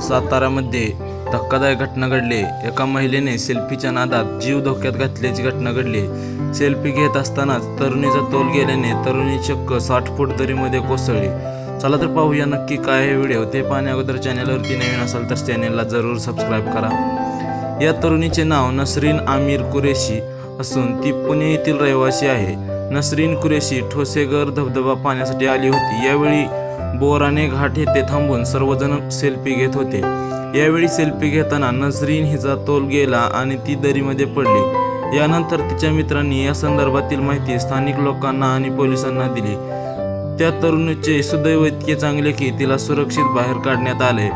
सातारामध्ये धक्कादायक घटना घडली. एका महिलेने सेल्फीच्या नादात जीव धोक्यात घातल्याची घटना घडली. सेल्फी घेत असतानाच तरुणीचा तोल गेल्याने तरुणी चक्क साठ फूट दरीमध्ये कोसळली. चला तर पाहूया नक्की काय आहे व्हिडिओ. ते पाहण्या अगोदर चॅनलवरती नवीन असाल तर चॅनलला जरूर सबस्क्राईब करा. या तरुणीचे नाव नसरीन आमिर कुरेशी असून ती पुणे येथील रहिवासी आहे. नसरीन कुरेशी ठोसेगर धबधबा पाहण्यासाठी आली होती. यावेळी बोराने घाट येथे थांबून सर्वजण सेल्फी घेत होते. यावेळी सेल्फी घेताना नसरीन हिचा तोल गेला आणि ती दरीमध्ये पडली. यानंतर तिच्या मित्रांनी या संदर्भातील माहिती स्थानिक लोकांना आणि पोलिसांना दिली. त्या तरुणीचे सुदैव इतके चांगले की तिला सुरक्षित बाहेर काढण्यात आले.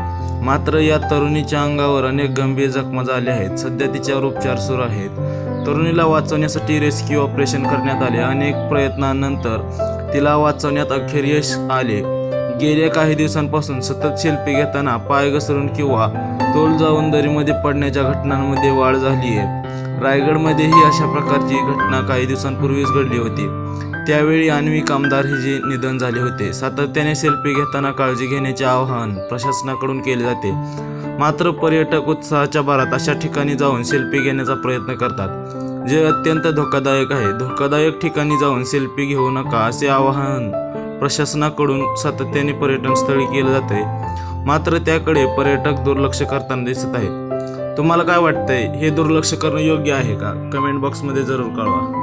मात्र या तरुणीच्या अंगावर अनेक गंभीर जखमा झाल्या आहेत. सध्या तिच्यावर उपचार सुरू आहेत. तरुणीला वाचवण्यासाठी रेस्क्यू ऑपरेशन करण्यात आले. अनेक प्रयत्नांनंतर तिला वाचवण्यात अखेर यश आले. गेल्या काही दिवसांपासून सतत सेल्फी घेताना पाय घसरून किंवा तोल जाऊन दरीमध्ये पडण्याच्या घटनांमध्ये वाढ झाली आहे रायगडमध्येही अशा प्रकारची घटना काही दिवसांपूर्वीच घडली होती. त्यावेळी आण्विक आमदार हिचे निधन झाले होते सातत्याने सेल्फी घेताना काळजी घेण्याचे आवाहन प्रशासनाकडून केले जाते. मात्र पर्यटक उत्साहाच्या भरात अशा ठिकाणी जाऊन सेल्फी घेण्याचा प्रयत्न करतात. जे अत्यंत धोकादायक आहे धोकादायक ठिकाणी जाऊन सेल्फी घेऊ नका असे आवाहन प्रशासनाकडून सातत्याने पर्यटन स्थळी जात आहे मात्र त्याकडे पर्यटक दुर्लक्ष करताना दिसत आहेत. तुम्हाला काय वाटतंय? हे दुर्लक्ष करणं योग्य आहे का? कमेंट बॉक्समध्ये जरूर कळवा.